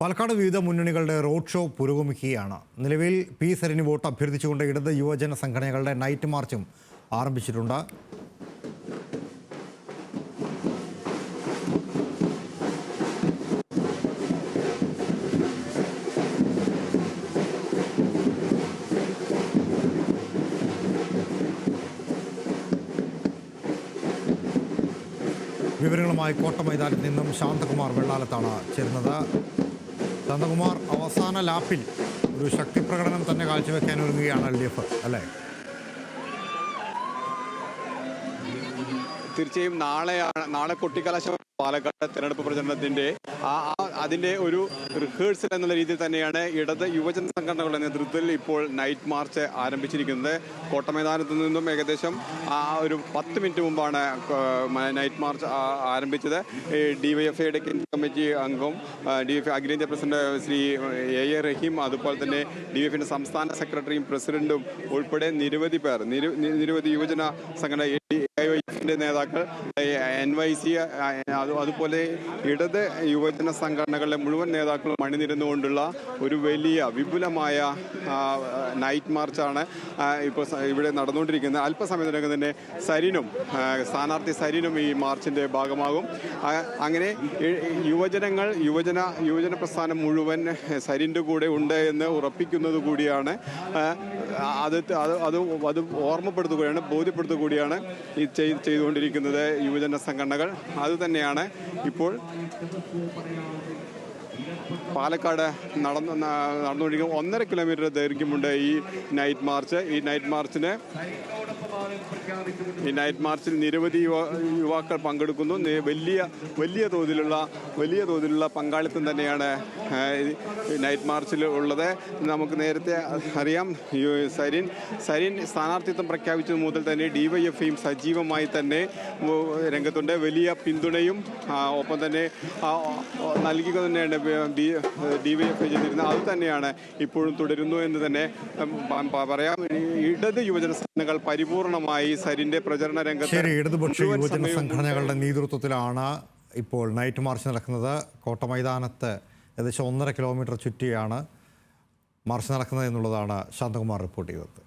പാലക്കാട് വിവിധ മുന്നണികളുടെ road show പുരോഗമിക്കുകയാണ്. നിലവിൽ പി സരിന് വോട്ട് അഭ്യർത്ഥിച്ചുകൊണ്ട് ഇടത് യുവജന സംഘടനകളുടെ നൈറ്റ് മാർച്ചും ആരംഭിച്ചിട്ടുണ്ട്. വിവരങ്ങളുമായി കോട്ട മൈതാനത്ത് നിന്നും ശാന്തകുമാർ വെള്ളാലത്താണ് ചേരുന്നത്. ശാന്തകുമാർ അവസാന ലാപ്പിൽ ഒരു ശക്തി പ്രകടനം തന്നെ കാഴ്ചവെക്കാൻ ഒരുങ്ങുകയാണ് എൽ ഡി എഫ് അല്ലേ? തീർച്ചയായും നാളെയാണ് നാളെ കൊട്ടിക്കലാശ പാലക്കാട് തെരഞ്ഞെടുപ്പ് പ്രചരണത്തിന്റെ ആ ആ- അതിന്റെ ഒരു റിഹേഴ്സൽ എന്നുള്ള രീതിയിൽ തന്നെയാണ് ഇടത് യുവജന സംഘടനകളുടെ നേതൃത്വത്തിൽ ഇപ്പോൾ നൈറ്റ് മാർച്ച് ആരംഭിച്ചിരിക്കുന്നത്. കോട്ടമൈതാനത്ത് നിന്നും ഏകദേശം ആ ഒരു പത്ത് മിനിറ്റ് മുമ്പാണ് നൈറ്റ് മാർച്ച് ആരംഭിച്ചത്. ഡിവൈഎഫ്ഐയുടെ കേന്ദ്ര കമ്മിറ്റി അംഗം ഡി എഫ് അഖിലേന്ത്യാ president Shri A A Rahim അതുപോലെ തന്നെ ഡി എഫിന്റെ സംസ്ഥാന സെക്രട്ടറിയും പ്രസിഡന്റും ഉൾപ്പെടെ നിരവധി പേർ നിരവധി യുവജന സംഘടന എന്റെ നേതാക്കൾ എൻ വൈ സി അതുപോലെ ഇടത് യുവജന സംഘടനകളിലെ മുഴുവൻ നേതാക്കളും അണിനിരുന്നുകൊണ്ടുള്ള ഒരു വലിയ വിപുലമായ നൈറ്റ് മാർച്ചാണ് ഇപ്പോൾ ഇവിടെ നടന്നുകൊണ്ടിരിക്കുന്നത്. അല്പസമയത്തിനകം തന്നെ സരിനും സ്ഥാനാർത്ഥി സരിനും ഈ മാർച്ചിന്റെ ഭാഗമാകും. അങ്ങനെ യുവജനങ്ങൾ യുവജന യുവജന പ്രസ്ഥാനം മുഴുവൻ സരിന്റെ കൂടെ ഉണ്ട് എന്ന് ഉറപ്പിക്കുന്നത് കൂടിയാണ്. അത് അത് അത് ഓർമ്മപ്പെടുത്തുകയാണ് ബോധ്യപ്പെടുത്തുക കൂടിയാണ് ഈ ചെയ്- ചെയ്തുകൊണ്ടിരിക്കുന്നത് യുവജന സംഘടനകൾ. അതുതന്നെയാണ് ഇപ്പോൾ പാലക്കാട് നടന്നു നടന്നുകൊണ്ടിരിക്കുന്ന ഒന്നര കിലോമീറ്റർ ദൈർഘ്യമുണ്ട് ഈ നൈറ്റ് മാർച്ച്. ഈ നൈറ്റ് മാർച്ചിന് ഈ നൈറ്റ് മാർച്ചിൽ നിരവധി യുവ യുവാക്കൾ പങ്കെടുക്കുന്നു. വലിയ വലിയ തോതിലുള്ള വലിയ തോതിലുള്ള പങ്കാളിത്തം തന്നെയാണ് നൈറ്റ് മാർച്ചിൽ ഉള്ളത്. നമുക്ക് നേരത്തെ അറിയാം സരിൻ സരിൻ സ്ഥാനാർത്ഥിത്വം പ്രഖ്യാപിച്ചത് മുതൽ തന്നെ ഡിവൈഎഫ്ഐയും സജീവമായി തന്നെ രംഗത്തുണ്ട്. വലിയ പിന്തുണയും ഒപ്പം തന്നെ നൽകുക തന്നെയാണ് ഡിവൈഎഫ്ഐ ചെയ്തിരുന്നത്. അത് തന്നെയാണ് ഇപ്പോഴും തുടരുന്നു എന്ന് തന്നെ പറയാം. ഇടത് യുവജന സംഘടനകൾ പരിപൂർണമായി സരിന്റെ പ്രചരണ രംഗത്ത് ശരി ഇടതുപക്ഷ യുവജന സംഘടനകളുടെ നേതൃത്വത്തിലാണ് ഇപ്പോൾ നൈറ്റ് മാർച്ച് നടക്കുന്നത്. കോട്ട മൈതാനത്ത് ഏകദേശം ഒന്നര കിലോമീറ്റർ ചുറ്റിയാണ് മാർച്ച് നടക്കുന്നത് എന്നുള്ളതാണ് ശാന്തകുമാർ റിപ്പോർട്ട് ചെയ്തത്.